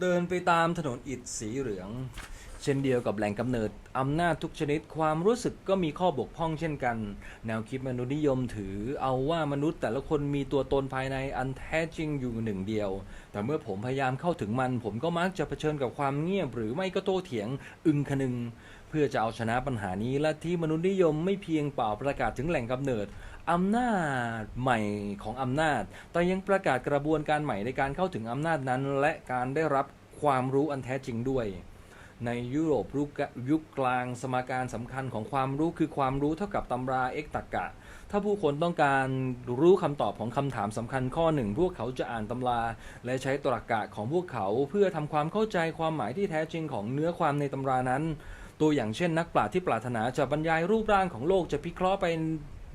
เดินไปตามถนนอิฐสีเหลือง เช่นเดียวกับแหล่งกำเนิดอำนาจทุกชนิดความรู้สึกก็มีข้อบกพร่องเช่นกัน แนวคิดมนุษยนิยมถือเอาว่ามนุษย์แต่ละคนมีตัวตนภายในอันแท้จริงอยู่หนึ่งเดียว แต่เมื่อผมพยายามเข้าถึงมัน ผมก็มักจะเผชิญกับความเงียบ หรือไม่ก็โต้เถียงอึงคนึง เพื่อจะเอาชนะปัญหานี้และที่มนุษยนิยมไม่เพียงเปล่าประกาศถึงแหล่งกำเนิด อำนาจใหม่ของอำนาจ แต่ยังประกาศกระบวนการใหม่ในการเข้าถึงอำนาจนั้น และการได้รับความรู้อันแท้จริงด้วย ในยุโรปยุคยุคกลางสมการสำคัญของความรู้คือความรู้เท่ากับตำราเอกตกะ ถ้าผู้คนต้องการรู้คำตอบของคำถามสำคัญข้อหนึ่ง พวกเขาจะอ่านตำรา และใช้ตรรกะของพวกเขาเพื่อทำความเข้าใจความหมายที่แท้จริงของเนื้อความในตำรานั้น ตัวอย่างเช่น นักปราชญ์ที่ปรารถนาจะบรรยายรูปร่างของโลกจะพิเคราะห์ไป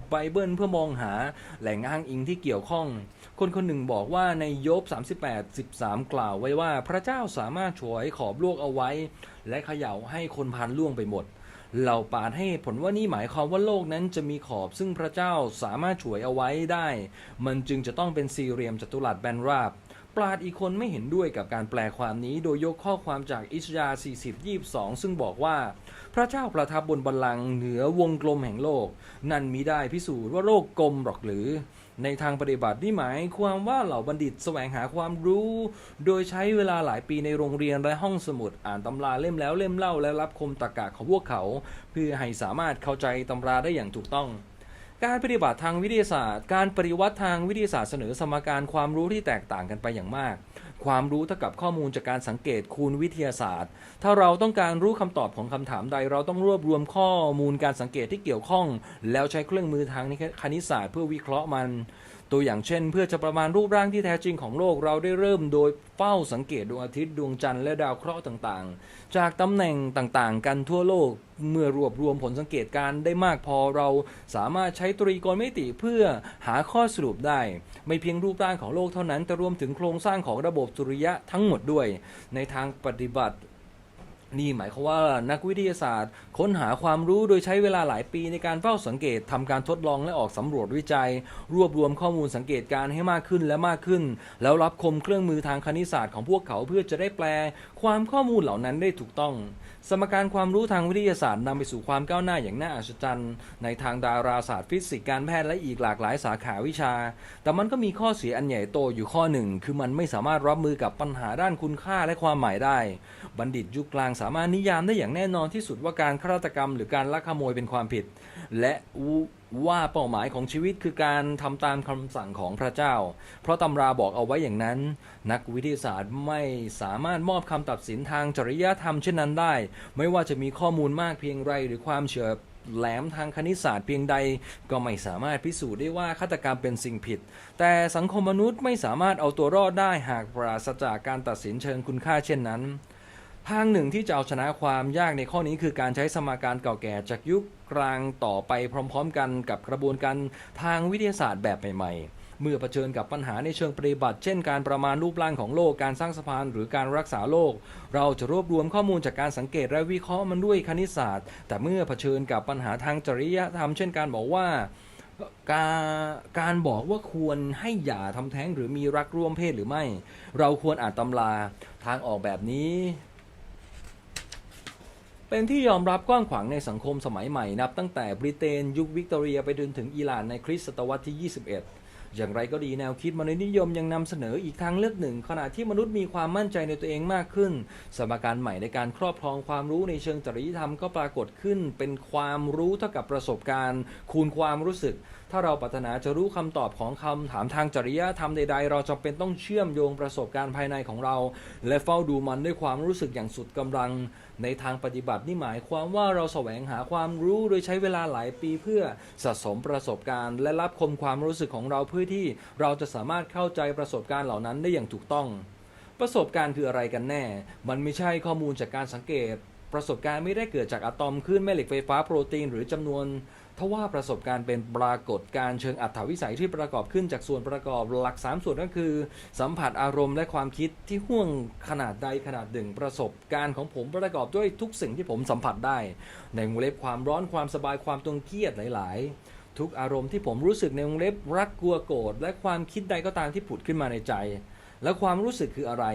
ไบเบิลเพื่อมองหาแหล่งอ้างอิงที่เกี่ยวข้อง คนคนหนึ่งบอกว่าในโยบ 38 13 กล่าวไว้ว่า พระเจ้าสามารถฉวยขอบโลกเอาไว้ และเขย่าให้คนพันล่วงไปหมดเราปาดให้ผลว่านี่หมายความว่าโลกนั้นจะมีขอบซึ่งพระเจ้าสามารถฉวยเอาไว้ได้ มันจึงจะต้องเป็นสี่เหลี่ยมจัตุรัสแบนราบ ปราดอีกคนไม่เห็นด้วยกับการแปลความนี้โดยยกข้อความจากอิสยาห์40 22 ซึ่งบอกว่า พระเจ้าประทับบนบัลลังก์เหนือวงกลมแห่งโลก นั่นมิได้พิสูจน์ว่าโลกกลมหรอกหรือ ในทางปฏิบัตินี่หมายความว่าเหล่าบัณฑิตแสวงหาความรู้ โดยใช้เวลาหลายปีในโรงเรียนและห้องสมุดอ่านตำราเล่มแล้วเล่มเล่าและรับคมตรรกะของพวกเขา เพื่อให้สามารถเข้าใจตำราได้อย่างถูกต้อง การปฏิบัติทางวิทยาศาสตร์ การปฏิวัติทางวิทยาศาสตร์เสนอสมการความรู้ที่แตกต่างกันไปอย่างมาก ความรู้เท่ากับข้อมูลจากการสังเกตคูณวิทยาศาสตร์ ถ้าเราต้องการรู้คำตอบของคำถามใด เราต้องรวบรวมข้อมูลการสังเกตที่เกี่ยวข้อง แล้วใช้เครื่องมือทางคณิตศาสตร์เพื่อวิเคราะห์มัน ตัวอย่างเช่น เพื่อจะประมาณรูปร่างที่แท้จริงของโลกเราได้เริ่มโดยเฝ้าสังเกตดวงอาทิตย์ดวงจันทร์และดาวเคราะห์ต่างๆ จากตำแหน่งต่างๆ กันทั่วโลกเมื่อรวบรวมผลสังเกตการได้มากพอเราสามารถใช้ตรีโกณมิติเพื่อหาข้อสรุปได้ ไม่เพียงรูปร่างของโลกเท่านั้นแต่รวมถึงโครงสร้างของระบบสุริยะทั้งหมดด้วย ในทางปฏิบัติ นี่หมายความว่านักวิทยาศาสตร์ ค้นหาความรู้โดยใช้เวลาหลายปีในการเฝ้าสังเกตทำการทดลองและออกสำรวจวิจัย รวบรวมข้อมูลสังเกตการณ์ให้มากขึ้นและมากขึ้น แล้วรับคมเครื่องมือทางคณิตศาสตร์ของพวกเขาเพื่อจะได้แปล ความข้อมูลเหล่านั้นได้ถูกต้อง สมการความรู้ทางวิทยาศาสตร์นำไปสู่ความก้าวหน้าอย่างน่าอัศจรรย์ ในทางดาราศาสตร์ฟิสิกส์การแพทย์และอีกหลากหลายสาขาวิชา แต่มันก็มีข้อเสียอันใหญ่โตอยู่ข้อหนึ่ง คือมันไม่สามารถรับมือกับปัญหาด้านคุณค่าและความหมายได้ บัณฑิตยุคกลางสามารถนิยามได้อย่างแน่นอนที่สุดว่าการฆาตกรรม หรือการลักขโมยเป็นความผิด และ ว่าเป้าหมายของชีวิตคือการทำตามคำสั่งของพระเจ้า เพราะตำราบอกเอาไว้อย่างนั้น นักวิทยาศาสตร์ไม่สามารถมอบคำตัดสินทางจริยธรรมเช่นนั้นได้ ไม่ว่าจะมีข้อมูลมากเพียงไรหรือความเฉื่อยแหลมทางคณิตศาสตร์เพียงใดก็ไม่สามารถพิสูจน์ได้ว่าฆาตกรรมเป็นสิ่งผิด แต่สังคมมนุษย์ไม่สามารถเอาตัวรอดได้หากปราศจากการตัดสินเชิงคุณค่าเช่นนั้น ทางหนึ่งที่จะเอาชนะความยากในข้อนี้คือการใช้สมการเก่าแก่จากยุคกลางต่อไปพร้อมๆ กันกับกระบวนการทางวิทยาศาสตร์แบบใหม่ๆเมื่อเผชิญกับปัญหาในเชิงปฏิบัติ เช่นการประมาณรูปร่างของโลก การสร้างสะพาน หรือการรักษาโลก เราจะรวบรวมข้อมูลจากการสังเกตและวิเคราะห์มันด้วยคณิตศาสตร์ แต่เมื่อเผชิญกับปัญหาทางจริยธรรม เช่นการบอกว่า การการบอกว่าควรให้หย่าทำแท้งหรือมีรักร่วมเพศหรือไม่ เราควรอ่านตำราทางออกแบบนี้ เป็นที่ยอมรับกว้างขวางในสังคมสมัยใหม่นับตั้งแต่บริเตนยุควิกตอเรียไปจนถึงอิหร่านในคริสตศตวรรษที่ 21 อย่างไรก็ดีแนวคิดมนุษยนิยมยังนำเสนออีกทางเลือกหนึ่ง ขณะที่มนุษย์มีความมั่นใจในตัวเองมากขึ้น สมการใหม่ในการครอบครองความรู้ในเชิงจริยธรรมก็ปรากฏขึ้น เป็นความรู้เท่ากับประสบการณ์ คูณความรู้สึก ถ้าเราปรารถนาจะรู้คำตอบของคำถามทางจริยธรรมใดๆ เราจำเป็นต้องเชื่อมโยงประสบการณ์ภายในของเรา และเฝ้าดูมันด้วยความรู้สึกอย่างสุดกำลัง ในทางปฏิบัตินี่หมายความว่าเราแสวงหาความรู้โดยใช้เวลาหลายปีเพื่อสะสมประสบการณ์ และรับคมความรู้สึกของเราเพื่อที่เราจะสามารถเข้าใจประสบการณ์เหล่านั้นได้อย่างถูกต้อง ประสบการณ์คืออะไรกันแน่ มันไม่ใช่ข้อมูลจากการสังเกตประสบการณ์ไม่ได้เกิดจากอะตอมคลื่นแม่เหล็กไฟฟ้าโปรตีนหรือจำนวน ทว่าประสบการณ์เป็นปรากฏการ์เชิงอัตถวิสัยที่ประกอบขึ้นจากส่วนประกอบหลัก 3 ส่วนก็คือ สัมผัสอารมณ์และความคิดที่ห่วงขนาดใดขนาดหนึ่ง ประสบการณ์ของผมประกอบด้วยทุกสิ่งที่ผมสัมผัสได้ ในวงเล็บความร้อนความสบายความตึงเครียดหลาย ๆ ทุกอารมณ์ที่ผมรู้สึกในวงเล็บรักกลัวโกรธและความคิดใดก็ตามที่ผุดขึ้นมาในใจ และความรู้สึกคืออะไร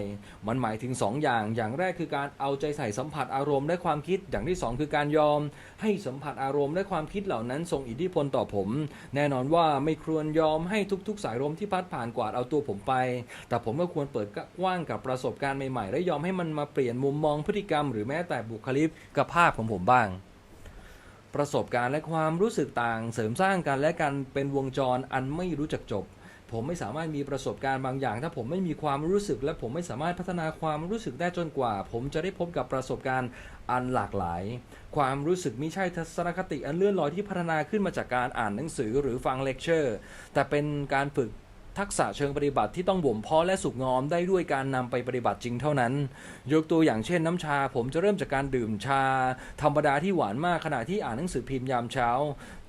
มันหมายถึง 2 อย่าง อย่างแรกคือการเอาใจใส่สัมผัสอารมณ์และความคิด อย่างที่ 2 คือการยอม ให้สัมผัสอารมณ์และความคิดเหล่านั้นส่งอิทธิพลต่อผม แน่นอนว่าไม่ควรยอมให้ทุกๆ สายลมที่พัดผ่านกวาดเอาตัวผมไป แต่ผมก็ควรเปิดกว้างกับประสบการณ์ใหม่ๆ และยอมให้มันมาเปลี่ยนมุมมองพฤติกรรม หรือแม้แต่บุคลิกภาพของผมบ้างประสบการณ์และความรู้สึกต่าง เสริมสร้างกันและกันเป็นวงจรอันไม่รู้จักจบ ผมไม่สามารถมีประสบการณ์บางอย่าง ถ้าผมไม่มีความรู้สึก และผมไม่สามารถพัฒนาความรู้สึกได้จนกว่า ผมจะได้พบกับประสบการณ์อันหลากหลาย ความรู้สึกไม่ใช่ทัศนคติอันเลื่อนลอยที่พัฒนาขึ้นมาจากการอ่านหนังสือหรือฟังเลคเชอร์ แต่เป็นการฝึก ทักษะเชิงปฏิบัติที่ต้องบ่มเพาะและสุกงอมได้ด้วยการนำไปปฏิบัติจริงเท่านั้น ยกตัวอย่างเช่นน้ำชา ผมจะเริ่มจากการดื่มชา ธรรมดาที่หวานมากขณะที่อ่านหนังสือพิมพ์ยามเช้า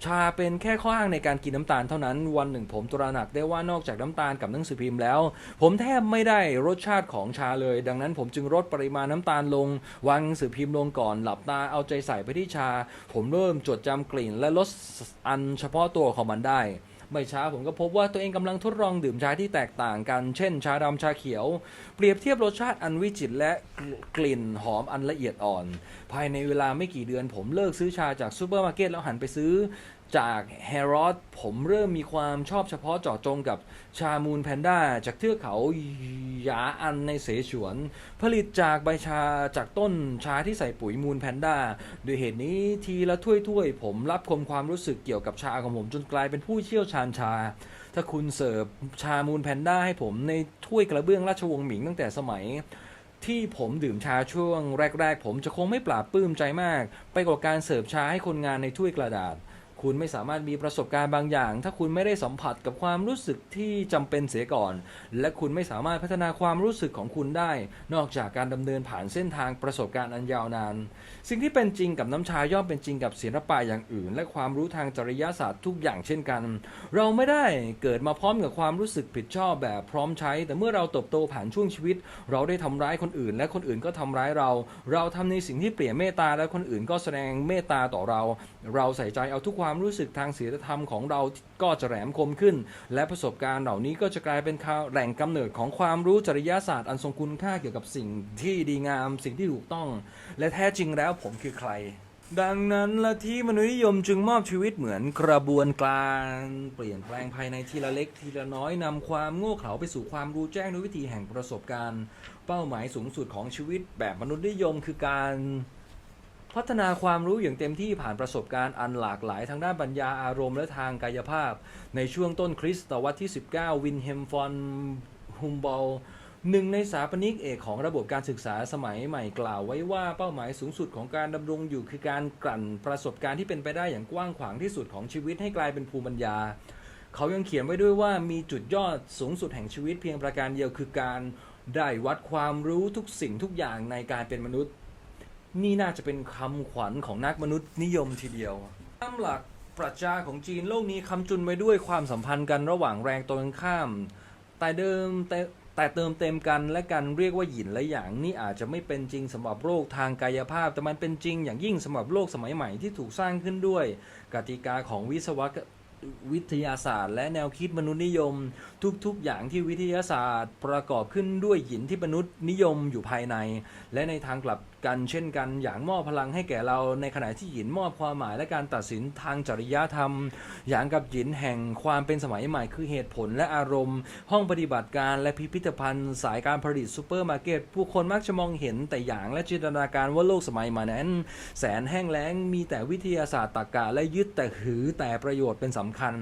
ชาเป็นแค่ข้ออ้างในการกินน้ำตาลเท่านั้น วันหนึ่งผมตระหนักได้ว่านอกจากน้ำตาลกับหนังสือพิมพ์แล้ว ผมแทบไม่ได้รสชาติของชาเลย ดังนั้นผมจึงลดปริมาณน้ำตาลลง วางหนังสือพิมพ์ลงก่อนหลับตาเอาใจใส่ไปที่ชา ผมเริ่มจดจำกลิ่นและรสอันเฉพาะตัวของมันได้ ไม่ช้าผมก็พบว่าตัวเองกำลังทดลองดื่มชาที่แตกต่างกัน เช่น ชาดำชาเขียว เปรียบเทียบรสชาติอันวิจิตรและกลิ่นหอมอันละเอียดอ่อน ภายในเวลาไม่กี่เดือนผมเลิกซื้อชาจากซูเปอร์มาร์เก็ตแล้วหันไปซื้อ จากแฮร์รอดผมเริ่มมีความชอบเฉพาะเจาะจงกับชามูนแพนด้า จากเทือกเขาหยาอันในเสฉวน ผลิตจากใบชาจากต้นชาที่ใส่ปุ๋ยมูนแพนด้าด้วยเหตุนี้ทีละถ้วยๆ ผมรับคมความรู้สึกเกี่ยวกับชาของผมจนกลายเป็นผู้เชี่ยวชาญชา ถ้าคุณเสิร์ฟชามูนแพนด้าให้ผมในถ้วยกระเบื้องราชวงศ์หมิงตั้งแต่สมัยที่ผมดื่มชาช่วงแรก ๆ ผมจะคงไม่ปราบปลื้มใจมาก ไปกว่าการเสิร์ฟชาให้คนงานในถ้วยกระดาษ คุณไม่สามารถมีประสบการณ์บางอย่าง ถ้าคุณไม่ได้สัมผัสกับความรู้สึกที่จำเป็นเสียก่อน และคุณไม่สามารถพัฒนาความรู้สึกของคุณได้ นอกจากการดำเนินผ่านเส้นทางประสบการณ์อันยาวนาน สิ่งที่เป็นจริงกับน้ำชาย่อมเป็นจริงกับศิลปะอย่างอื่น และความรู้ทางจริยศาสตร์ทุกอย่างเช่นกัน เราไม่ได้เกิดมาพร้อมกับความรู้สึกผิดชอบแบบพร้อมใช้ แต่เมื่อเราเติบโตผ่านช่วงชีวิต เราได้ทำร้ายคนอื่น และคนอื่นก็ทำร้ายเรา เราทำในสิ่งที่เปลี่ยนเมตตาและคนอื่นก็แสดงเมตตาต่อเรา เราใส่ใจเอาทุกความความรู้สึกทางศีลธรรมของเราก็จะแหลมคมขึ้น และประสบการณ์เหล่านี้ก็จะกลายเป็นแหล่งกำเนิดของความรู้จริยศาสตร์อันทรงคุณค่าเกี่ยวกับสิ่งที่ดีงาม สิ่งที่ถูกต้อง และแท้จริงแล้วผมคือใครดังนั้นละที่มนุษยนิยมจึงมอบชีวิตเหมือนกระบวนการเปลี่ยนแปลงภายในทีละเล็กทีละน้อยนำความโง่เขลาไปสู่ความรู้แจ้งด้วยวิธีแห่งประสบการณ์ เป้าหมายสูงสุดของชีวิตแบบมนุษยนิยมคือการ พัฒนาความรู้อย่างเต็มที่ผ่านประสบการณ์อันหลากหลายทางด้านปัญญาอารมณ์และทางกายภาพ ในช่วงต้นคริสตวรรษที่ 19 วินเฮมฟอนฮุมบอลหนึ่งในสถาปนิกเอกของระบบการศึกษาสมัยใหม่กล่าวไว้ว่าเป้าหมายสูงสุดของการดำรงอยู่คือการกลั่นประสบการณ์ที่เป็นไปได้อย่างกว้างขวางที่สุดของชีวิตให้กลายเป็นภูมิปัญญา เขายังเขียนไว้ด้วยว่ามีจุดยอดสูงสุดแห่งชีวิตเพียงประการเดียวคือการได้วัดความรู้ทุกสิ่งทุกอย่างในการเป็นมนุษย์ นี่น่าจะเป็นคำขวัญของนักมนุษย์นิยมทีเดียวตามหลักปรัชญาของจีนโลกนี้คำจุนไว้ด้วยความสัมพันธ์กันระหว่างแรงตรงกันข้าม แต่เดิมแต่แต่เติมเต็มกันและกันเรียกว่าหยินและหยางนี่อาจจะไม่เป็นจริงสำหรับโลกทางกายภาพ แต่มันเป็นจริงอย่างยิ่งสำหรับโลกสมัยใหม่ที่ถูกสร้างขึ้นด้วย กติกาของวิศวกวิทยาศาสตร์ และแนวคิดมนุษยนิยม ทุกๆ อย่างที่วิทยาศาสตร์ประกอบขึ้นด้วยหยินที่มนุษย์นิยมอยู่ภายใน และในทางกลับ กันเช่นกัน อย่างมอบพลังให้แก่เราในขณะที่หยินมอบความหมายและการตัดสินทางจริยธรรม อย่างกับหยินแห่งความเป็นสมัยใหม่คือเหตุผลและอารมณ์ ห้องปฏิบัติการและพิพิธภัณฑ์ สายการผลิตซูเปอร์มาร์เก็ตผู้คนมักจะมองเห็นแต่อย่างและจินตนาการว่าโลกสมัยใหม่นั้น แสนแห้งแล้งมีแต่วิทยาศาสตร์ตรรกะและยึดแต่หือแต่ประโยชน์เป็นสำคัญ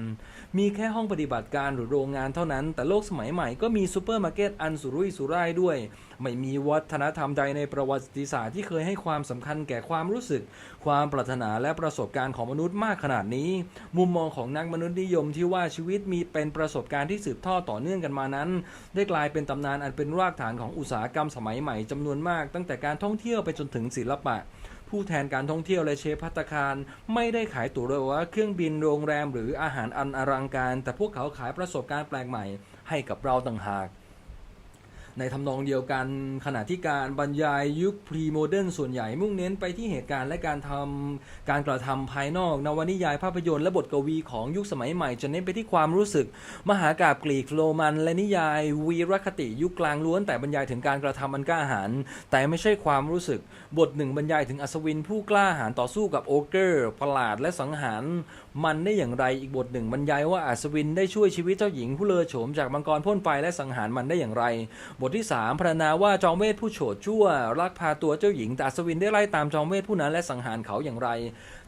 มีแค่ห้องปฏิบัติการหรือโรงงานเท่านั้น แต่โลกสมัยใหม่ก็มีซูเปอร์มาร์เก็ตอันสุรุ่ยสุร่ายด้วย ไม่มีวัฒนธรรมใดในประวัติศาสตร์ที่เคยให้ความสำคัญแก่ความรู้สึก ความปรารถนาและประสบการณ์ของมนุษย์มากขนาดนี้ มุมมองของนักมนุษยนิยมที่ว่าชีวิตมีเป็นประสบการณ์ที่สืบทอดต่อเนื่องกันมานั้น ได้กลายเป็นตำนานอันเป็นรากฐานของอุตสาหกรรมสมัยใหม่จำนวนมาก ตั้งแต่การท่องเที่ยวไปจนถึงศิลปะผู้แทนการท่องเที่ยวและเชฟพัตคาร ไม่ได้ขายตั๋วหรือว่าเครื่องบินโรงแรมหรืออาหารอันอลังการ แต่พวกเขาขายประสบการณ์แปลกใหม่ให้กับเราต่างหาก ในทำนองเดียวกันขณะที่การบรรยายยุคพรีโมเดิร์นส่วนใหญ่มุ่งเน้นไปที่เหตุการณ์และการทำการกระทำภายนอก นวนิยายภาพยนตร์และบทกวีของยุคสมัยใหม่จะเน้นไปที่ความรู้สึก มหากาบกรีกโรมัน และนิยายวีรคติยุคกลางล้วนแต่บรรยายถึงการกระทำอันกล้าหาญแต่ไม่ใช่ความรู้สึก บทหนึ่งบรรยายถึงอัศวินผู้กล้าหาญต่อสู้กับโอเกอร์ประหลาดและสังหาร มันได้อย่างไรอีกบทหนึ่งบรรยายว่าอัศวินได้ช่วยชีวิตเจ้าหญิงผู้เลอโฉมจากมังกรพ่นไฟและสังหารมันได้อย่างไร บทที่ 3พรรณนาว่าจอมเวทผู้โฉดชั่วลักพาตัวเจ้าหญิงแต่อัศวินได้ไล่ตามจอมเวทผู้นั้นและสังหารเขาอย่างไร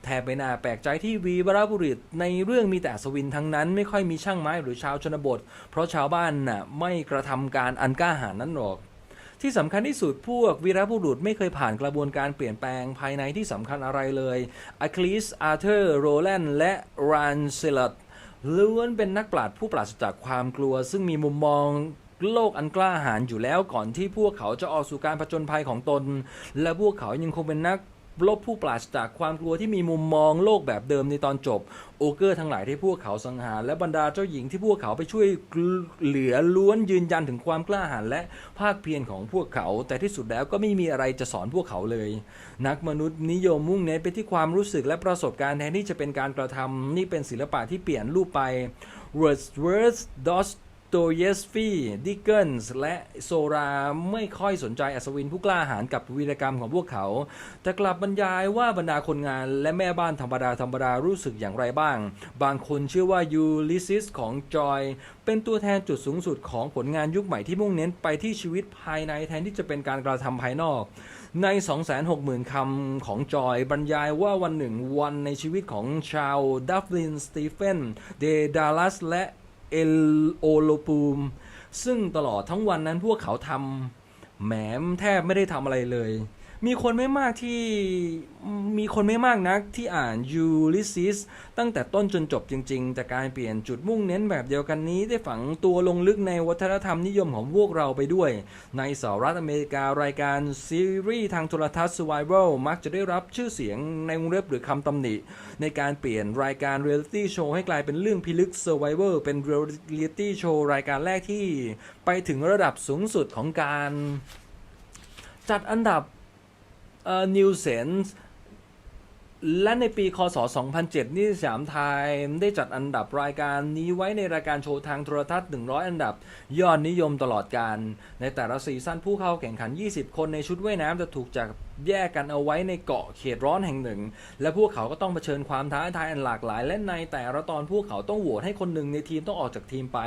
แทบไม่น่าแปลกใจที่วีบราบุรุษในเรื่องมีแต่อัศวินทั้งนั้นไม่ค่อยมีช่างไม้หรือชาวชนบท เพราะชาวบ้านน่ะไม่กระทำการอันกล้าหาญนั้นหรอก ที่สำคัญที่สุดพวกวีรบุรุษไม่เคยผ่านกระบวนการเปลี่ยนแปลงภายในที่สำคัญอะไรเลยอะคลิสอาร์เธอร์โรแลนด์และรันเซลตล้วนเป็นนักปราชญ์ผู้ปราศจากความกลัว ซึ่งมีมุมมองโลกอันกล้าหาญอยู่แล้วก่อนที่พวกเขาจะออกสู่การผจญภัยของตน และพวกเขายังคงเป็นนัก ลบผู้ปราศจากความกลัวที่มีมุมมองโลกแบบเดิมในตอนจบ โอเกอร์ทั้งหลายที่พวกเขาสังหาร และบรรดาเจ้าหญิงที่พวกเขาไปช่วยเหลือล้วนยืนยันถึงความกล้าหาญและภาคเพียรของพวกเขา แต่ที่สุดแล้วก็ไม่มีอะไรจะสอนพวกเขาเลย นักมนุษย์นิยมมุ่งเน้นไปที่ความรู้สึกและประสบการณ์แทนที่จะเป็นการกระทำนี่เป็นศิลปะที่เปลี่ยนรูปไป Wordsworth Dostoevsky Dickens และโซราไม่ค่อยสนใจอัศวินผู้กล้าหาญกับวีรกรรมของพวกเขา แต่กลับบรรยายว่าบรรดาคนงานและแม่บ้านธรรมดาธรรมดารู้สึกอย่างไรบ้าง บางคนเชื่อว่ายูลิซิสของจอย เป็นตัวแทนจุดสูงสุดของผลงานยุคใหม่ที่มุ่งเน้นไปที่ชีวิตภายในแทนที่จะเป็นการกระทำภายนอก ใน 260,000คำของจอยบรรยายว่าวันหนึ่งวันในชีวิตของชาวดัฟลินสตีเฟนเดดาลัสและ เอลโอโลปูม ซึ่งตลอดทั้งวันนั้นพวกเขาทำแหมแทบไม่ได้ทำอะไรเลย มีคนไม่มากที่มีคนไม่มากนักที่อ่านยูลิซิสตั้งแต่ต้นจนจบจริง ๆ แต่การเปลี่ยนจุดมุ่งเน้นแบบเดียวกันนี้ ได้ฝังตัวลงลึกในวัฒนธรรมนิยมของพวกเราไปด้วย ในสหรัฐอเมริการายการซีรีส์ทางโทรทัศน์ Survival มักจะได้รับชื่อเสียงในวงเล็บหรือคำตำหนิ ในการเปลี่ยนรายการเรียลิตี้โชว์ให้กลายเป็นเรื่องพิลึก Survival เป็นเรียลิตี้โชว์รายการแรกที่ ไปถึงระดับสูงสุดของการ จัดอันดับ นิวเซนส์และในปีคศ 2007 นี่สยามไทม์ได้จัดอันดับรายการนี้ไว้ในรายการโชว์ทางโทรทัศน์ 100 อันดับ ยอดนิยมตลอดการ ในแต่ละซีซั่นผู้เข้าแข่งขัน 20 คนในชุดว่ายน้ำจะถูกจัดแยกกันเอาไว้ในเกาะเขตร้อนแห่งหนึ่ง และพวกเขาก็ต้องเผชิญความท้าทายอันหลากหลาย และในแต่ละตอนพวกเขาต้องโหวตให้คนหนึ่งในทีมต้องออกจากทีมไป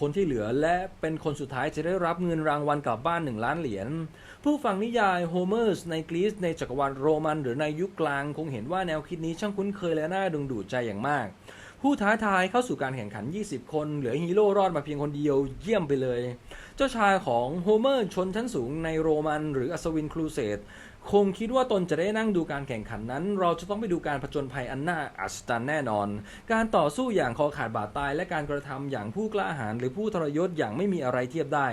คนที่เหลือและเป็นคนสุดท้ายจะได้รับเงินรางวัลกลับบ้าน 1 ล้านเหรียญ ผู้ฟังนิยายโฮเมอร์สในกรีซในจักรวาลโรมัน หรือในยุคกลางคงเห็นว่าแนวคิดนี้ช่างคุ้นเคยและน่าดึงดูดใจอย่างมาก ผู้ท้าทายเข้าสู่การแข่งขัน 20 คน เหลือฮีโร่รอดมาเพียงคนเดียวเยี่ยมไปเลย เจ้าชายของโฮเมอร์ชนชั้นสูงในโรมัน หรืออัศวินครูเสด คงคิดว่าตนจะได้นั่งดูการแข่งขันนั้น เราจะต้องไปดูการผจญภัยอันน่าอัศจรรย์แน่นอน การต่อสู้อย่างคอขาดบาดตาย และการกระทำอย่างผู้กล้าหาญหรือผู้ทรยศอย่างไม่มีอะไรเทียบได้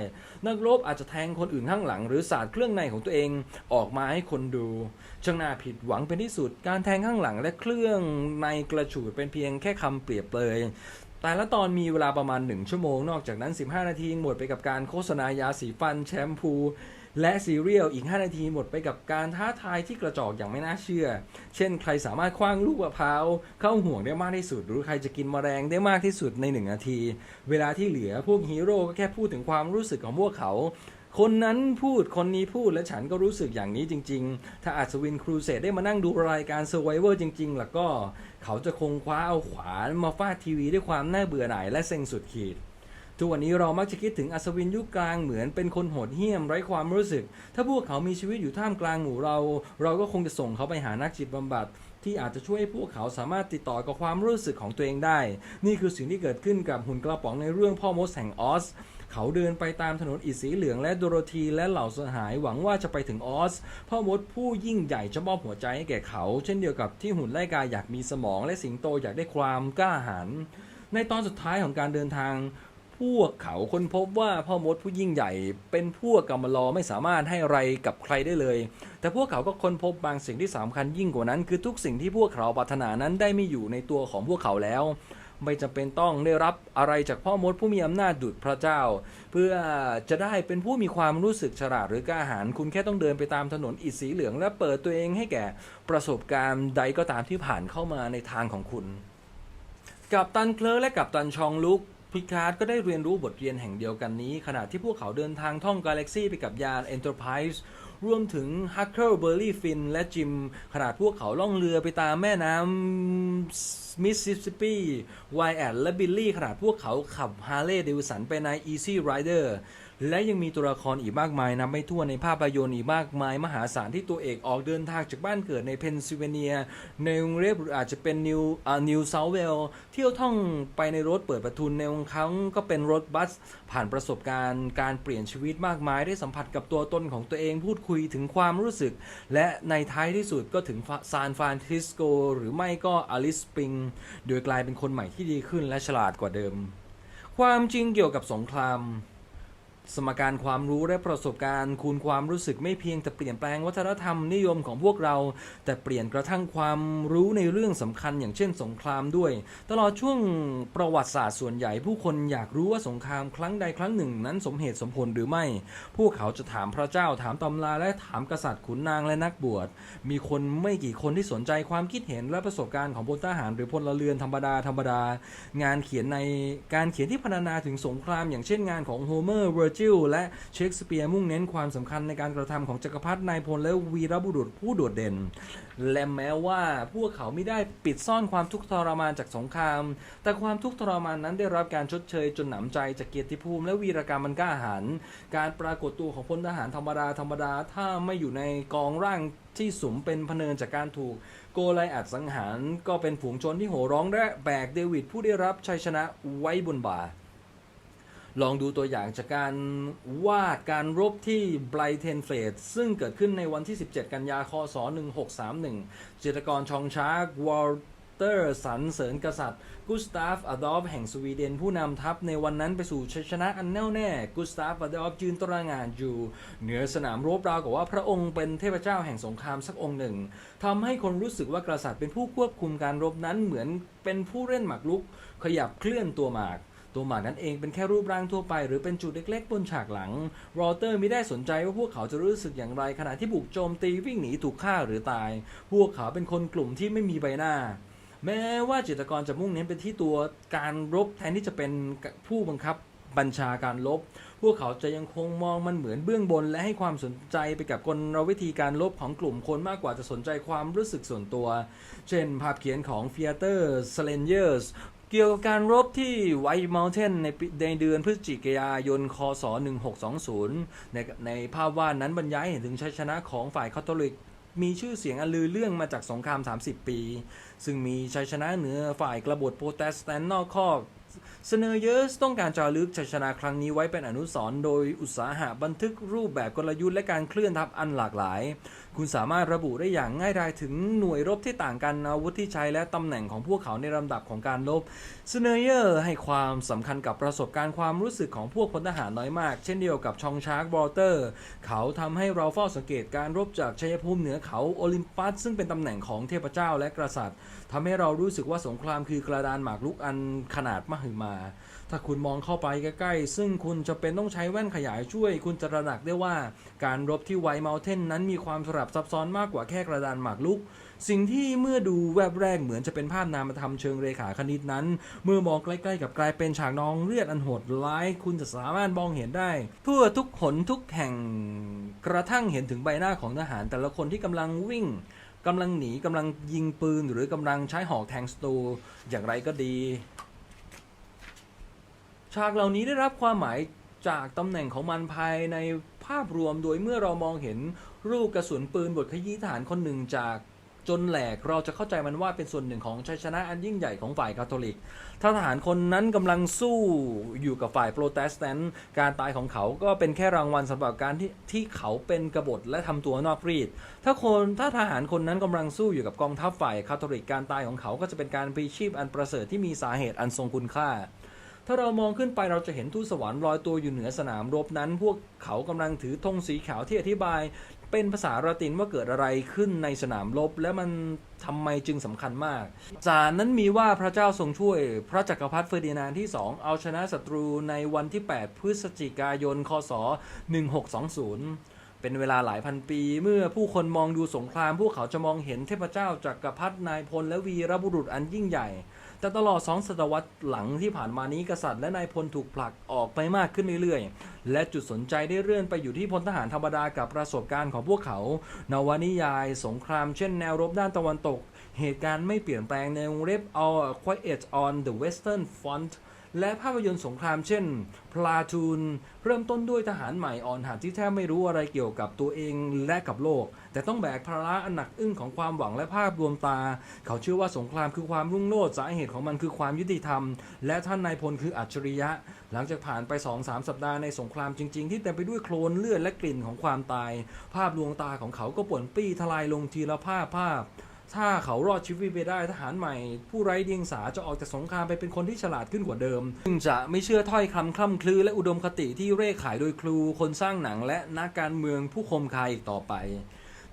นักรบอาจจะแทงคนอื่นข้างหลัง หรือสาดเครื่องในของตัวเองออกมาให้คนดูช่างน่าผิดหวังเป็นที่สุด การแทงข้างหลังและเครื่องในกระฉูดเป็นเพียงแค่คำเปรียบเลยแต่ละตอนมีเวลาประมาณ 1 ชั่วโมง นอกจากนั้น 15 นาทีหมดไปกับการโฆษณายาสีฟันแชมพู และซีเรียลอีก 5 นาทีหมดไปกับการท้าทายที่กระจอกอย่างไม่น่าเชื่อ เช่น ใครสามารถคว้างลูกมะพร้าวเข้าห่วงได้มากที่สุด หรือใครจะกินมแมลงได้มากที่สุดใน 1 นาที เวลาที่เหลือพวกฮีโร่ก็แค่พูดถึงความรู้สึกของพวกเขาคนนั้นพูด คนนี้พูด และฉันก็รู้สึกอย่างนี้จริง ๆ ถ้าอัศวินครูเสดได้มานั่งดูรายการ Survivor จริง ๆ แล้วก็ เขาจะคงคว้าเอาขวานมาฟาดทีวีด้วยความน่าเบื่อหน่ายและเซ็งสุดขีด ทุกวันนี้เรามักจะคิดถึงอัศวินยุคกลางเหมือนเป็นคนโหดเหี้ยมไร้ความรู้สึก ถ้าพวกเขามีชีวิตอยู่ท่ามกลางหมู่เรา เราก็คงจะส่งเขาไปหานักจิตบำบัดที่อาจจะช่วยให้พวกเขาสามารถติดต่อกับความรู้สึกของตัวเองได้ นี่คือสิ่งที่เกิดขึ้นกับหุ่นกระป๋องในเรื่องพ่อมดแห่งออสเขาเดินไปตามถนนอิสีเหลืองและโดโรธีและเหล่าสหายหวังว่าจะไปถึงออส พ่อมดผู้ยิ่งใหญ่จะมอบหัวใจให้แก่เขา เช่นเดียวกับที่หุ่นไล่กาอยากมีสมอง และสิงโตอยากได้ความกล้าหาญในตอนสุดท้ายของการเดินทาง พวกเขาค้นพบว่าพ่อมดผู้ยิ่งใหญ่ เป็นพวกกำมลอไม่สามารถให้อะไรกับใครได้เลย แต่พวกเขาก็ค้นพบบางสิ่งที่สำคัญยิ่งกว่านั้น คือทุกสิ่งที่พวกเขาปรารถนานั้นได้ไม่อยู่ในตัวของพวกเขาแล้ว ไม่จำเป็นต้องได้รับอะไรจากพ่อมดผู้มีอำนาจดุจพระเจ้า เพื่อจะได้เป็นผู้มีความรู้สึกฉลาดหรือกล้าหาญคุณแค่ต้องเดินไปตามถนนอิฐสีเหลือง และเปิดตัวเองให้แก่ประสบการณ์ใดก็ตามที่ผ่านเข้ามาในทางของคุณ กับตันเคลอร์และกับตันชองลุก พิคาร์ดก็ได้เรียนรู้บทเรียนแห่งเดียวกันนี้ ขณะที่พวกเขาเดินทางท่องกาแล็กซีไปกับยาน Enterprise รวมถึงฮักเคิลเบอร์รี่ฟินและจิม ขนาดพวกเขาล่องเรือไปตามแม่น้ำมิสซิสซิปปีไวแอดและบิลลี่ขนาดพวกเขาขับฮาร์เลย์เดวิสันไปใน Easy Rider และยังมีตัวละครอีกมากมายนับไม่ถ้วนในภาพยนตร์อีกมากมาย มหาศาลที่ตัวเอกออกเดินทางจากบ้านเกิดในเพนซิลเวเนีย ในกรุงเทพหรืออาจจะเป็นนิวอ่านิวเซาเวลเที่ยวท่องไปในรถเปิดประทุนในบางครั้งก็เป็นรถบัส ผ่านประสบการณ์การเปลี่ยนชีวิตมากมาย ได้สัมผัสกับตัวตนของตัวเองพูดคุยถึงความรู้สึก และในท้ายที่สุดก็ถึงซานฟรานซิสโกหรือไม่ก็อลิสปริงโดยกลายเป็นคนใหม่ที่ดีขึ้นและฉลาดกว่าเดิม ความจริงเกี่ยวกับสงคราม สมการความรู้และประสบการณ์ คูณความรู้สึกไม่เพียงแต่เปลี่ยนแปลงวัฒนธรรมนิยมของพวกเรา แต่เปลี่ยนกระทั่งความรู้ในเรื่องสำคัญ อย่างเช่นสงครามด้วย ตลอดช่วงประวัติศาสตร์ส่วนใหญ่ ผู้คนอยากรู้ว่าสงครามครั้งใดครั้งหนึ่ง นั้นสมเหตุสมผลหรือไม่ พวกเขาจะถามพระเจ้าถามตำราและถามกษัตริย์ขุนนางและนักบวช มีคนไม่กี่คนที่สนใจความคิดเห็นและประสบการณ์ของพลทหารหรือพลเรือนธรรมดาธรรมดา งานเขียนในการเขียนที่พรรณนาถึงสงคราม อย่างเช่นงานของโฮเมอร์เวอร์จิลและเชคสเปียร์มุ่งเน้นความสำคัญในการกระทำของจักรพรรดินายพลและวีรบุรุษผู้โดดเด่น และแม้ว่าพวกเขาไม่ได้ปิดซ่อนความทุกข์ทรมานจากสงคราม แต่ความทุกข์ทรมานนั้นได้รับการชดเชยจนหนำใจจากเกียรติภูมิและวีรกรรมมันกล้าหาญการปรากฏตัวของพลทหารธรรมดาธรรมดาถ้าไม่อยู่ในกองร่างที่สมเป็นพเนินจากการถูกโกไลอัดสังหาร ก็เป็นฝูงชนที่โห่ร้องและแบกเดวิดผู้ได้รับชัยชนะไว้บนบ่า ลองดูตัวอย่างจากการวาดการรบที่ไบรเทนเฟลดซึ่งเกิดขึ้นในวันที่ 17 กันยาคศ 1631 จิตรกรชองชาร์กวอลเตอร์สรรเสริญกษัตริย์ กุสตาฟอดอฟแห่งสวีเดนผู้นำทัพในวันนั้นไปสู่ชัยชนะอันแน่วแน่ กุสตาฟอดอฟยืนตระหง่านอยู่ เหนือสนามรบราวกับว่าพระองค์เป็นเทพเจ้าแห่งสงครามสักองค์หนึ่งทำให้คนรู้สึกว่ากษัตริย์เป็นผู้ควบคุมการรบนั้นเหมือนเป็นผู้เล่นหมากรุก ขยับเคลื่อนตัวหมาก ตัวหมากนั้นเองเป็นแค่รูปร่างทั่วไป หรือเป็นจุดเล็กๆ บนฉากหลัง รอเตอร์ไม่ได้สนใจว่าพวกเขาจะรู้สึกอย่างไร ขณะที่บุกโจมตีวิ่งหนีถูกฆ่าหรือตาย พวกเขาเป็นคนกลุ่มที่ไม่มีใบหน้า แม้ว่าจิตรกรจะมุ่งเน้นไปที่ตัวการรบแทนที่จะเป็นผู้บังคับบัญชาการรบพวกเขาจะยังคงมองมันเหมือนเบื้องบน และให้ความสนใจไปกับกลวิธีการรบของกลุ่มคนมากกว่าจะสนใจความรู้สึกส่วนตัว เช่น ภาพเขียนของ Theater s l a n g e r s เกี่ยวกับการรบที่ไวท์เมลเทนในในเดือนพฤศจิกายน คศ 1620 ในในภาพวาดนั้นบรรยายเห็นถึงชัยชนะของฝ่ายคาทอลิก มีชื่อเสียงอลือเรื่องมาจากสงคราม 30 ปี ซึ่งมีชัยชนะเหนือฝ่ายกบฏโปรเตสแตนต์นอกคอกเสนอเยอสต้องการจารึกชัยชนะครั้งนี้ไว้เป็นอนุสรณ์โดยอุตสาหะบันทึกรูปแบบกลยุทธ์และการเคลื่อนทัพอันหลากหลาย คุณสามารถระบุได้อย่างง่ายดายถึงหน่วยรบที่ต่างกันอาวุธที่ใช้และตำแหน่งของพวกเขาในลำดับของการรบเสเนเยอร์ให้ความสำคัญกับประสบการณ์ความรู้สึกของพวกพลทหารน้อยมาก เช่นเดียวกับชองชาร์กบอลเตอร์ เขาทำให้เราเฝ้าสังเกตการรบจากชัยภูมิเหนือเขาโอลิมปัส ซึ่งเป็นตำแหน่งของเทพเจ้าและกษัตริย์ทำให้เรารู้สึกว่าสงครามคือกระดานหมากรุกอันขนาดมหึมา ถ้าคุณมองเข้าไปใกล้ๆ ซึ่งคุณจะเป็นต้องใช้แว่นขยายช่วย คุณจะระหนักได้ว่า การรบที่ไวเมลเทนนั้นมีความสลับซับซ้อนมากกว่าแค่กระดานหมากรุก สิ่งที่เมื่อดูแวบแรกเหมือนจะเป็นภาพนามธรรมเชิงเรขาคณิตนั้น เมื่อมองใกล้ๆ กับกลายเป็นฉากนองเลือดอันโหดร้าย คุณจะสามารถมองเห็นได้ทั่วทุกหนทุกแห่งกระทั่งเห็นถึงใบหน้าของทหาร แต่ละคนที่กำลังวิ่งกำลังหนีกำลังยิงปืนหรือกำลังใช้หอกแทงศัตรูอย่างไรก็ดี ฉากเหล่านี้ได้รับความหมายจากตำแหน่งของมันภายในภาพรวมโดยเมื่อเรามองเห็นรูปกระสุนปืนบทขยี้ทหารคนหนึ่งจากจนแหลกเราจะเข้าใจมันว่าเป็นส่วนหนึ่งของชัยชนะอันยิ่งใหญ่ของฝ่ายคาทอลิก ถ้าทหารคนนั้นกำลังสู้อยู่กับฝ่ายโปรเตสแตนต์การตายของเขาก็เป็นแค่รางวัลสำหรับการที่ที่เขาเป็นกบฏและทำตัวนอกรีด ถ้าคนถ้าทหารคนนั้นกำลังสู้อยู่กับกองทัพฝ่ายคาทอลิกการตายของเขาก็จะเป็นการพลีชีพอันประเสริฐที่มีสาเหตุอันทรงคุณค่า ถ้าเรามองขึ้นไปเราจะเห็นทูตสวรรค์ลอยตัวอยู่เหนือสนามรบนั้น พวกเขากำลังถือธงสีขาวที่อธิบาย เป็นภาษาละตินว่าเกิดอะไรขึ้นในสนามรบ และมันทำไมจึงสำคัญมาก สารนั้นมีว่าพระเจ้าทรงช่วย พระจักรพรรดิเฟอร์ดินานด์ที่ 2 เอาชนะศัตรูในวันที่ 8 พฤศจิกายน คศ 1620เป็นเวลาหลายพันปีเมื่อผู้คนมองดูสงคราม พวกเขาจะมองเห็นเทพเจ้าจักรพรรดินายพลและวีรบุรุษอันยิ่งใหญ่ แต่ตลอดสองศตวรรษหลังที่ผ่านมานี้กษัตริย์และนายพลถูกผลักออกไปมากขึ้นเรื่อยๆ และจุดสนใจได้เลื่อนไปอยู่ที่พลทหารธรรมดากับประสบการณ์ของพวกเขา นวนิยาย สงครามเช่นแนวรบด้านตะวันตก เหตุการณ์ไม่เปลี่ยนแปลงในวงเล็บ All Quiet on the Western Front และภาพยนตร์สงครามเช่นพลาทูนเริ่มต้นด้วยทหารใหม่อ่อนหัดที่แทบไม่รู้อะไรเกี่ยวกับตัวเองและกับโลก แต่ต้องแบกภาระอันหนักอึ้งของความหวังและภาพรวมตา เขาเชื่อว่าสงครามคือความรุ่งโรจน์สาเหตุของมันคือความยุติธรรม และท่านนายพลคืออัจฉริยะ หลังจากผ่านไป 2-3 สัปดาห์ในสงครามจริง ๆ ที่เต็มไปด้วยโคลนเลือดและกลิ่นของความตาย ภาพลวงตาของเขาก็ป่วนปี้ทลายลงทีละภาพภาพ ถ้าเขารอดชีวิตไปได้ทหารใหม่ ผู้ไร้เดียงสาจะออกจากสงครามไปเป็นคนที่ฉลาดขึ้นกว่าเดิม ซึ่งจะไม่เชื่อถ้อยคำคล่ำคลือและอุดมคติที่เร่ขายโดยครูคนสร้างหนังและนักการเมืองผู้คมคายอีกต่อไป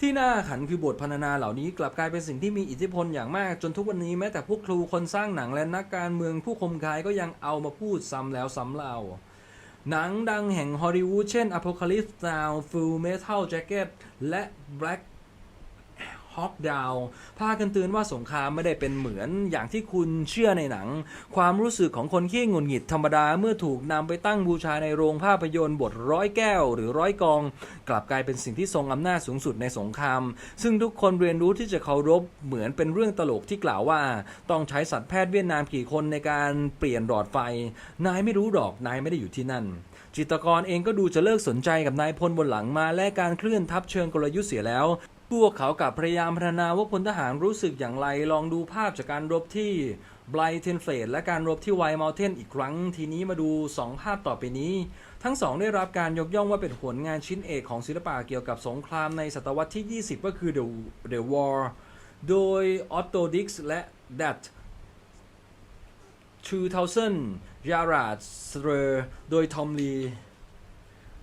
ที่น่าขันคือบทพรรณนาเหล่านี้กลับกลายเป็นสิ่งที่มีอิทธิพลอย่างมากจนทุกวันนี้แม้แต่พวกครูคนสร้างหนังและนักการเมืองผู้คมคายก็ยังเอามาพูดซ้ำแล้วซ้ำเล่าหนังดังแห่งฮอลลีวูดเช่น Apocalypse Now Full Metal Jacket และ Black Hawk Down พากันเตือนว่าสงครามไม่ได้เป็นเหมือนอย่างที่คุณเชื่อในหนัง ความรู้สึกของคนขี้งุดหงิดธรรมดาเมื่อถูกนำไปตั้งบูชาในโรงภาพยนตร์บทร้อยแก้ว หรือร้อยกอง กลับกลายเป็นสิ่งที่ทรงอำนาจสูงสุดในสงคราม ซึ่งทุกคนเรียนรู้ที่จะเคารพเหมือนเป็นเรื่องตลกที่กล่าวว่า ต้องใช้สัตวแพทย์เวียดนามกี่คนในการเปลี่ยนหลอดไฟ นายไม่รู้หรอกนายไม่ได้อยู่ที่นั่น จิตรกรเองก็ดูจะเลิกสนใจกับนายพลบนหลังมาและการเคลื่อนทัพเชิงกลยุทธ์เสียแล้ว พวกเขากับพยายามพัฒนาว่าพลทหารรู้สึกอย่างไร ลองดูภาพจากการรบที่ไบรเทนเฟลและการรบที่ไวม u ลเทนอีกครั้ง ทีนี้มาดู 2 ภาพต่อไปนี้ ทั้งสองได้รับการยกย่องว่าเป็นผลงานชิ้นเอกของศิลปะเกี่ยวกับสงครามในศตวรรษที่ 20 ก็คือ The, The War โดย Otto Dix และ Dat 2000 Yarad s r e r โดย Tom Lee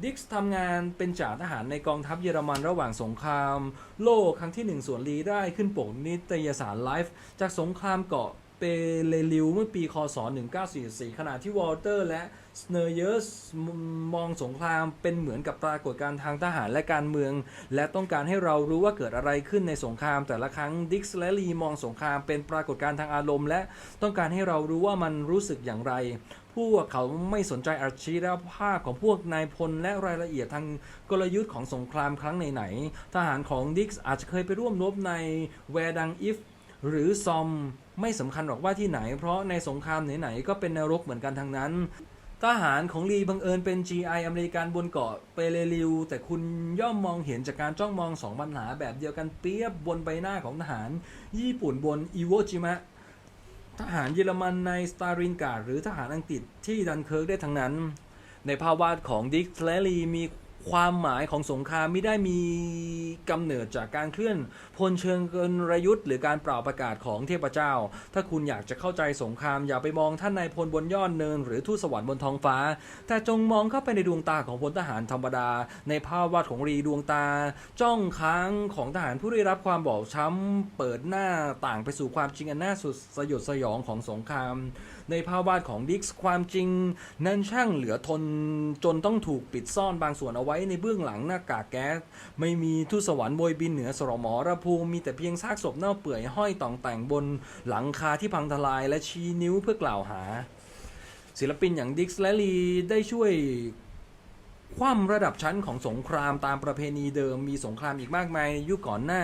ดิกส์ทำงานเป็นจ่าทหารในกองทัพเยอรมันระหว่างสงคราม โลกครั้งที่หนึ่งส่วนลีได้ขึ้นปกนิตยสารไลฟ์จากสงครามเกาะ เปเลลิวเมื่อปีคศ 1944 ขณะที่วอลเตอร์และสเนเยอร์สมองสงครามเป็นเหมือนกับปรากฏการณ์ทางทหารและการเมือง และต้องการให้เรารู้ว่าเกิดอะไรขึ้นในสงคราม แต่ละครั้งดิกส์และลีมองสงครามเป็นปรากฏการณ์ทางอารมณ์ และต้องการให้เรารู้ว่ามันรู้สึกอย่างไร พวกเขาไม่สนใจอาชีพภาพของพวกนายพลและรายละเอียดทางกลยุทธ์ของสงครามครั้งไหนๆทหารของดิกส์อาจจะเคยไปร่วมรบในแวดังอิฟ หรือซอมไม่สำคัญหรอกว่าที่ไหน เพราะในสงครามไหนๆก็เป็นนรกเหมือนกันทั้งนั้น ทหารของลีบังเอิญเป็น GI อเมริกันบนเกาะเปเรลิว แต่คุณย่อมมองเห็นจากการจ้องมองสองปัญหาแบบเดียวกันเปียบบนใบหน้าของทหาร ญี่ปุ่นบนอิโวจิมะทหารเยอรมันในสตารินการ์หรือทหารอังกฤษที่ดันเคิร์กได้ทั้งนั้น ในภาพวาดของดิกแลลีมี ความหมายของสงครามไม่ได้มีกำเนิดจากการเคลื่อนพลเชิงกลยุทธ์หรือการเปล่าประกาศของเทพเจ้า ถ้าคุณอยากจะเข้าใจสงครามอย่าไปมองท่านนายพลบนยอดเนิน หรือทูตสวรรค์บนท้องฟ้า แต่จงมองเข้าไปในดวงตาของพลทหารธรรมดา ในภาพวาดของรีดวงตา จ้องค้างของทหารผู้ได้รับความบอบช้ำเปิดหน้าต่างไปสู่ความจริงอันน่าสุดสยดสยองของสงคราม ในภาพวาดของดิกส์ความจริง นั้นช่างเหลือทนจนต้องถูกปิดซ่อนบางส่วนเอาไว้ในเบื้องหลังหน้ากากแก๊ส ไม่มีทูตสวรรค์โบยบินเหนือสรมอระภูมิมีแต่เพียงซากศพเน่าเปื่อยห้อยต่องแต่งบนหลังคาที่พังทลายและชี้นิ้วเพื่อกล่าวหา ศิลปินอย่างดิกส์และลีได้ช่วย คว่ำระดับชั้นของสงครามตามประเพณีเดิมมีสงครามอีกมากมายในยุคก่อนหน้า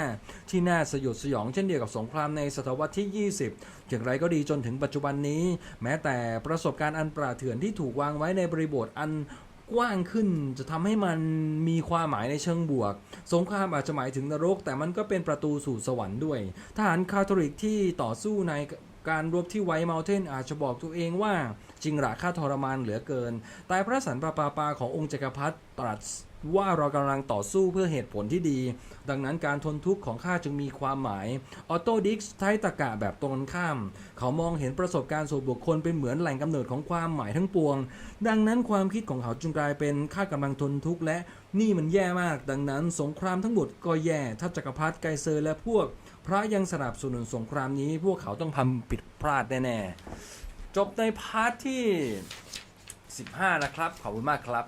ที่น่าสยดสยองเช่นเดียวกับสงครามในศตวรรษที่ 20 อย่างไรก็ดีจนถึงปัจจุบันนี้ แม้แต่ประสบการณ์อันปราเถื่อนที่ถูกวางไว้ในบริบทอันกว้างขึ้นจะทำให้มันมีความหมายในเชิงบวก สงครามอาจจะหมายถึงนรก แต่มันก็เป็นประตูสู่สวรรค์ด้วย ทหารคาทอลิกที่ต่อสู้ในการรบที่ไวท์เมลเทนอาจจะบอกตัวเองว่า จริงหราค่าทรมานเหลือเกิน แต่พระสันปะปาปาขององค์จักรพรรดิตรัสว่าเรากำลังต่อสู้เพื่อเหตุผลที่ดี ดังนั้นการทนทุกข์ของข้าจึงมีความหมาย ออโตดิกใช้ตรรกะแบบตรงกันข้าม เขามองเห็นประสบการณ์ส่วนบุคคลเป็นเหมือนแหล่งกำเนิดของความหมายทั้งปวง ดังนั้นความคิดของเขาจึงกลายเป็นข้ากำลังทนทุกข์และนี่มันแย่มาก ดังนั้นสงครามทั้งหมดก็แย่ถ้าจักรพรรดิไกเซอร์และพวก พระยังสนับสนุนสงครามนี้ พวกเขาต้องทำผิดพลาดแน่ๆ จบในพาร์ทที่ 15 นะครับ ขอบคุณมากครับ